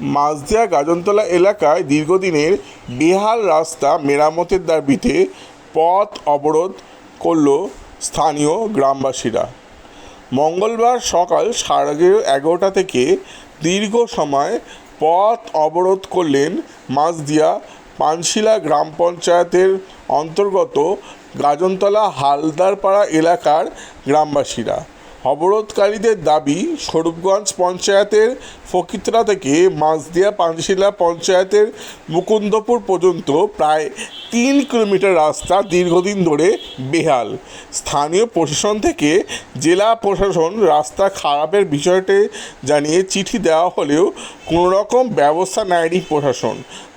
মাঝদিয়া গাজনতলা এলাকায় দীর্ঘদিনের বেহাল রাস্তা মেরামতের দাবিতে পথ অবরোধ করল স্থানীয় গ্রামবাসীরা। মঙ্গলবার সকাল সাড়ে এগারোটা থেকে দীর্ঘ সময় পথ অবরোধ করলেন মাঝদিয়া পানশিলা গ্রাম পঞ্চায়েতের অন্তর্গত গাজনতলা হালদারপাড়া এলাকার গ্রামবাসীরা। অবরোধকারীদের দাবি, স্বরূপগঞ্জ পঞ্চায়েতের ফকিতরা থেকে মাঝদিয়া পানশিলা পঞ্চায়েতের মুকুন্দপুর পর্যন্ত প্রায় তিন কিলোমিটার রাস্তা দীর্ঘদিন ধরে বেহাল। স্থানীয় প্রশাসন থেকে জেলা প্রশাসন রাস্তা খারাপের বিষয়টি জানিয়ে চিঠি দেওয়া হলেও কোনো রকম ব্যবস্থা নেয়নি প্রশাসন।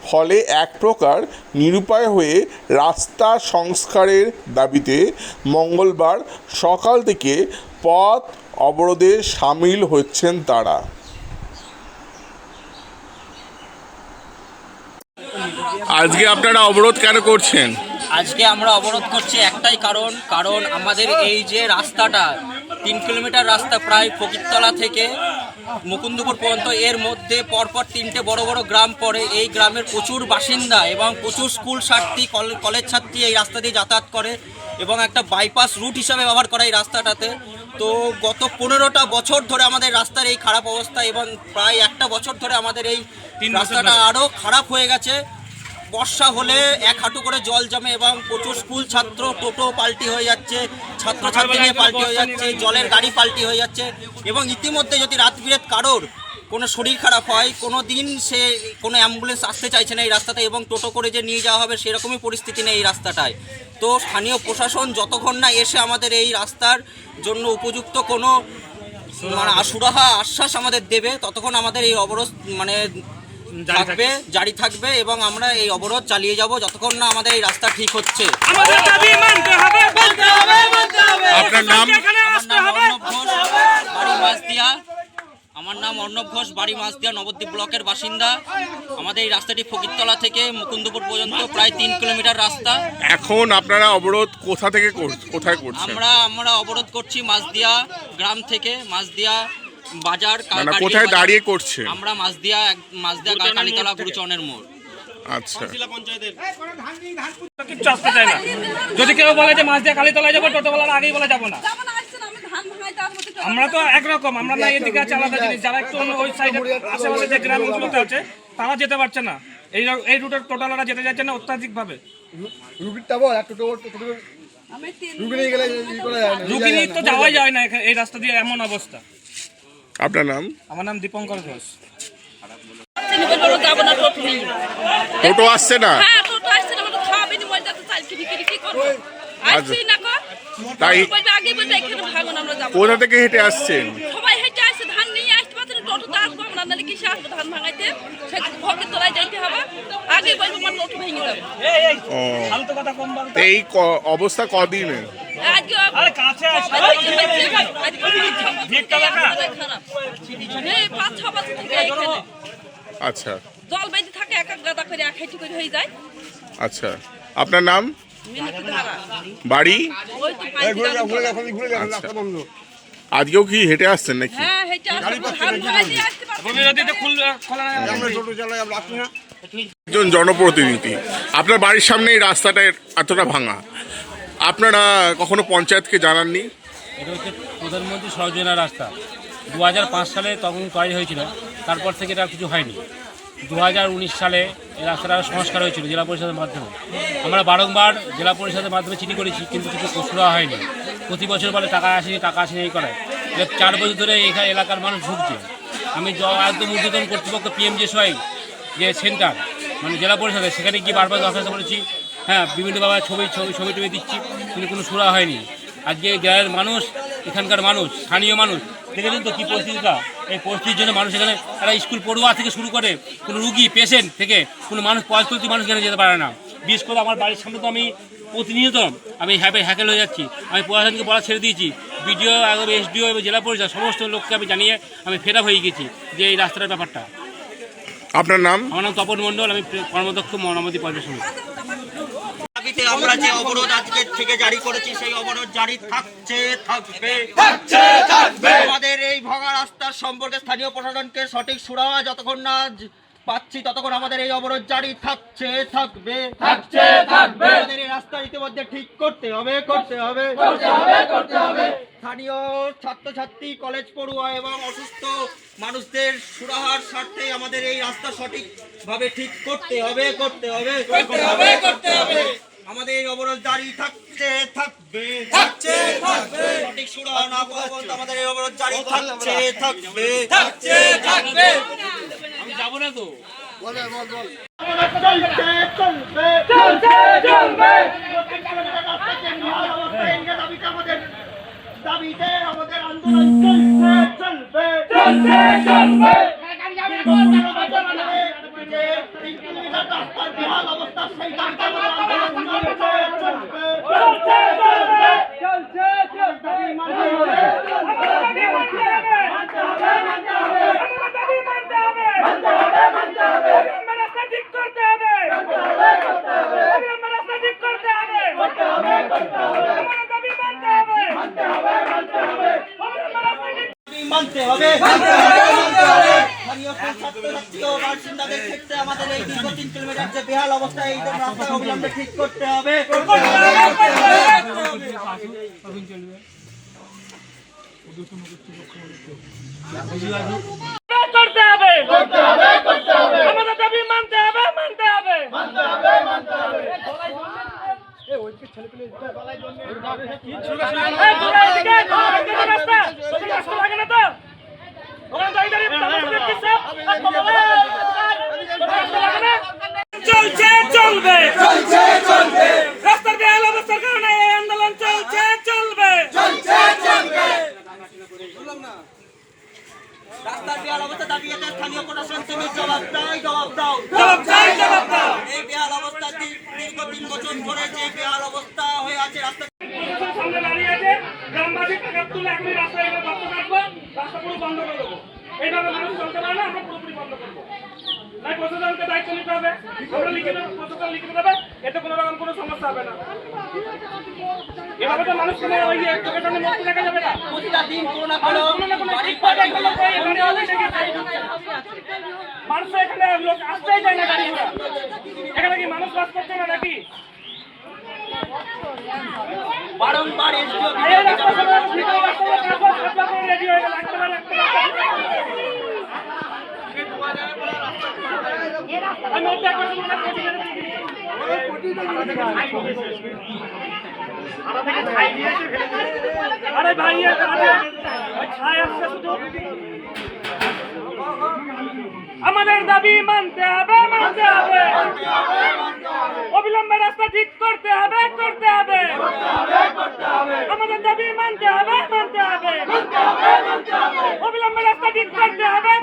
ফলে এক প্রকার নিরুপায় হয়ে রাস্তা সংস্কারের দাবিতে মঙ্গলবার সকাল থেকে পথ অবরোধে সামিল হচ্ছেন তারা। আজকে আপনারা অবরোধ কেন করছেন? আজকে আমরা অবরোধ করছি একটাই কারণ কারণ আমাদের এই যে রাস্তাটা, তিন কিলোমিটার রাস্তা প্রায় ফকিরতলা থেকে মুকুন্দপুর পর্যন্ত, এর মধ্যে পরপর তিনটে বড় বড় গ্রাম পড়ে। এই গ্রামের প্রচুর বাসিন্দা এবং প্রচুর স্কুল ছাত্রী কল- কলেজ ছাত্রী এই রাস্তা দিয়ে যাতায়াত করে এবং একটা বাইপাস রুট হিসাবে ব্যবহার করে এই রাস্তাটাতে। তো গত পনেরোটা বছর ধরে আমাদের রাস্তার এই খারাপ অবস্থা এবং প্রায় একটা বছর ধরে আমাদের এই রাস্তাটা আরও খারাপ হয়ে গেছে। বর্ষা হলে এক হাঁটু করে জল জমে এবং প্রচুর স্কুল ছাত্র টোটো পাল্টি হয়ে যাচ্ছে ছাত্রছাত্রী নিয়ে পাল্টি হয়ে যাচ্ছে জলের গাড়ি পাল্টি হয়ে যাচ্ছে এবং ইতিমধ্যে যদি রাত বিরেত কারোর কোনো শরীর খারাপ হয় কোনো দিন সে কোনো অ্যাম্বুলেন্স আসতে চাইছে না এই রাস্তাতে এবং টোটো করে যে নিয়ে যাওয়া হবে সেরকমই পরিস্থিতি নেই এই রাস্তাটায়। তো স্থানীয় প্রশাসন যতক্ষণ না এসে আমাদের এই রাস্তার জন্য উপযুক্ত কোনো মানে সুরাহা আশ্বাস আমাদের দেবে ততক্ষণ আমাদের এই অবরোধ মানে থাকবে। জারি থাকবে এবং আমরা এই অবরোধ চালিয়ে যাব যতক্ষণ না আমাদের এই রাস্তা ঠিক হচ্ছে। আমাদের দাবি মানতে হবে বলতে হবে বলতে হবে। আপনার নাম? এখানে আমার আসতে আমার নাম অর্ণব ঘোষ বাড়ি মাছদিয়া নবদ্বীপ ব্লকের বাসিন্দা। আমাদের এই রাস্তাটি ফকিরতলা থেকে মুকুন্দপুর পর্যন্ত প্রায় তিন কিলোমিটার রাস্তা। এখন আপনারা অবরোধ কোথা থেকে কোথায় করছেন? আমরা আমরা অবরোধ করছি মাছদিয়া গ্রাম থেকে মাছদিয়া বাজার কোথায়। দাঁড়িয়ে করছেন? আমরা মাছদিয়া মাছদিয়া কালীতলা গুরুচরণের মোড়। আচ্ছা। যদি কেউ বলে যে মাছ দিয়ে কালী তলায় যাব টোটোওয়ালার আগেই বলে যাব না যেমন আসছেন আমি ধান ভাঙাই তার মধ্যে চলে আমরা তো একরকম আমরা না এদিকে আছে আলাদা জিনিস। যারা একটু অন্য ওই সাইডে আশেপাশে যে গ্রামগুলোতে আছে তারা যেতে পারছে না। এই এই রুটের টোটালরা যেতে যাচ্ছে না অত্যাধিক ভাবে রুগীরটা বল একটু রুগী নিয়ে গেলে ই করা যায় না তো যাওয়াই যায় না এই রাস্তা দিয়ে এমন অবস্থা। আপনার নাম? আমার নাম দীপঙ্কর ঘোষ। না টোটো টোটো আসছে না? হ্যাঁ টোটো আসছে না আমাদের খাওয়া বিনিময় যাতে চাই কিনি কিনি কি করব। আসছি না কো? তাই- বলবে আগে বলবে এখানে ভাঙুন আমরা যাব কোথা থেকে হেঁটে আসছেন? সবাই হেঁটে আসছে ধান নিয়ে আসতে পারছে না টোটোতে আসব আমরা নাহলে কিসে আসব ধান ভাঙাইতে? ভোগের তোলায় যাইতে হবে। আগে বলব আমার টোটো ভেঙে যাবে। ও। ফালতু কথা কম বল এই ক- অবস্থা কদিন? আজকে আরে কাছে আসো। আজকে হচ্ছে আজকে পাঁচ ছ বছর ভিড়টা থেকে দেখা। আমাদের খারাপ এই পাঁচ ছ বছর থেকে আচ্ছা। জল বেঁধে থাকে এক এক গাদা করে এক হাইটি করে হয়ে যায়। আচ্ছা। আপনার নাম? বাড়ি? আচ্ছা। আজকেও কি হেঁটে আসছেন নাকি? হ্যাঁ একজন জনপ্রতিনিধি। আপনার বাড়ির সামনে এই রাস্তাটা এতটা ভাঙা। আপনারা কখনো পঞ্চায়েতকে জানাননি? এটা হচ্ছে প্রধানমন্ত্রী সহযোগিতা রাস্তা। দু হাজার পাঁচ সালে তখন তৈরি হয়েছিল। তারপর থেকে এটা কিছু হয়নি। দু হাজার উনিশ সালে এই রাস্তাটা সংস্কার হয়েছিল জেলা পরিষদের মাধ্যমে। আমরা বারংবার জেলা পরিষদের মাধ্যমে চিঠি করেছি, কিন্তু কিছু কসুরা হয়নি। প্রতি বছর বলে টাকা আসেনি টাকা আসেনি এই করে চার বছর ধরে এখানে এলাকার মানুষ ভুগছে। আমি একদম ঊর্ধ্বতন কর্তৃপক্ষ পিএমজেসওয়াই যে সেন্টার মানে জেলা পরিষদে সেখানে গিয়ে বারবার দরখাস্ত করেছি। হ্যাঁ বিভিন্নভাবে ছবি ছবি ছবি টবি দিচ্ছি, কিন্তু কোনো সুরা হয়নি। আজকে জেলার মানুষ এখানকার মানুষ স্থানীয় মানুষ। দেখেছেন তো কী পরিস্থিতিটা। এই পরিস্থিতির জন্য মানুষ এখানে তারা স্কুল পড়ুয়া থেকে শুরু করে কোনো রুগী পেশেন্ট থেকে কোনো মানুষ পয়স চলতি মানুষ এখানে যেতে পারে না। বিশেষ করে আমার বাড়ির সামনে তো আমি প্রতিনিয়ত আমি হ্যাপে হ্যাকেল হয়ে যাচ্ছি। আমি প্রশাসনকে বলা ছেড়ে দিয়েছি। বিডিও এবং এসডিও এবং জেলা পরিষদ সমস্ত লোককে আমি জানিয়ে আমি ফেরা হয়ে গেছি যে এই রাস্তার ব্যাপারটা। আপনার নাম? আমার নাম তপন মণ্ডল আমি কর্মদক্ষ মনামতি পঞ্চায়েত সমিতি। দাবিতে আমরা যে অবরোধ আজকে থেকে জারি করেছি সেই অবরোধ জারি থাকছে থাকবে। আমাদের এই ভাঙা রাস্তার সম্পর্কে স্থানীয় প্রশাসনকে সঠিক সুরাহা যতক্ষণ না পাচ্ছি ততক্ষণ আমাদের এই অবরোধ জারি থাকছে থাকবে। থাকছে থাকবে। আমাদের এই রাস্তা ইতিমধ্যে ঠিক করতে হবে করতে হবে। করতে হবে করতে হবে। স্থানীয় ছাত্রছাত্রী কলেজ পড়ুয়া এবং অসুস্থ মানুষদের সুরাহার স্বার্থে আমাদের এই রাস্তা সঠিকভাবে ঠিক করতে হবে করতে হবে। করতে হবে করতে হবে। আমাদের এই অবরোধ জারি থাকছে থাকবে। থাকছে থাকবে। সঠিক সুরাহা না পর্যন্ত আমাদের এই অবরোধ জারি থাকছে থাকবে। থাকছে থাকবে। আমি যাব না তো। বলে বল বল। চলবে চলছে চলবে। দাবিতে আমাদের দাবিতে আমাদের আন্দোলন চলছে চলবে। চলছে চলবে। অবস্থা সেই দাবিতে আমাদের আন্দোলন চলছে চলবে চলছে চলবে মানতে হবে। স্থানীয় ছাত্রছাত্রী ও বাসিন্দাদের ক্ষেত্রে আমাদের এই দীর্ঘ তিন কিলোমিটার যে বেহাল অবস্থা এই রাস্তা অবিলম্বে ঠিক করতে হবে। করতে হবে আমাদের দাবি মানতে হবে মানতে হবে। এই তোরা এদিকে, এদিকে রাস্তা, তোদের রাস্তা লাগে না তো? ওখানে দাঁড়িয়ে দাঁড়িয়ে তামাশা দেখছিস সব? আর তোমাদের রাস্তা লাগে না? চলছে চলবে চলছে চলবে রাস্তার বেহাল অবস্থার কারণে এই আন্দোলন চলছে চলবে রাস্তার বেহাল অবস্থা দাবিতে স্থানীয় প্রশাসন তুমি জবাব দাও জবাব দাও। জবাব চাই জবাব দাও। এই বেহাল অবস্থা দীর- দীর্ঘ তিন বছর ধরে যে বেহাল অবস্থা হয়ে আছে রাস্তা সামনে দাঁড়িয়ে আছে। গ্রামবাসী টাকা তুলে এখন রাস্তায় বন্ধ করে দেবো। এইভাবে মানুষ চলতে পারে না আমরা পুরোপুরি বন্ধ করব। নাই প্রশাসনকে দায়িত্ব নিতে হবে। আমরা লিখে দেবো প্রশাসন লিখে দেবে এতে কোনো রকম কোনো সমস্যা হবে না। এভাবে তো মানুষ কোনো ওই যে চোখের সামনে মস্ত দেখা যাবে না। প্রতিটা দিন কোনো না কোনো কোনো না কোনো বাড়ির ঠিক কথা হলো তো এখানে হবে নাকি? মানুষ তো এখানে লোক আসতেই চায় না গাড়ি ঘোড়া এখানে কি মানুষ বাস করছে না নাকি বারংবার এসডিও এই রাস্তা থেকে ভিডিও রাস্তা থেকে কাজ কাজ করে রেডি হয়ে গেল একটা বার একটা বার আমি ওটা কথা মনে করছি আরে ভাই ছাই আসছে শুধু। আমাদের দাবি মানতে হবে মানতে হবে। অবিলম্বে রাস্তা ঠিক করতে হবে করতে হবে। আমাদের দাবি মানতে হবে মানতে হবে। অবিলম্বে রাস্তা ঠিক করতে হবে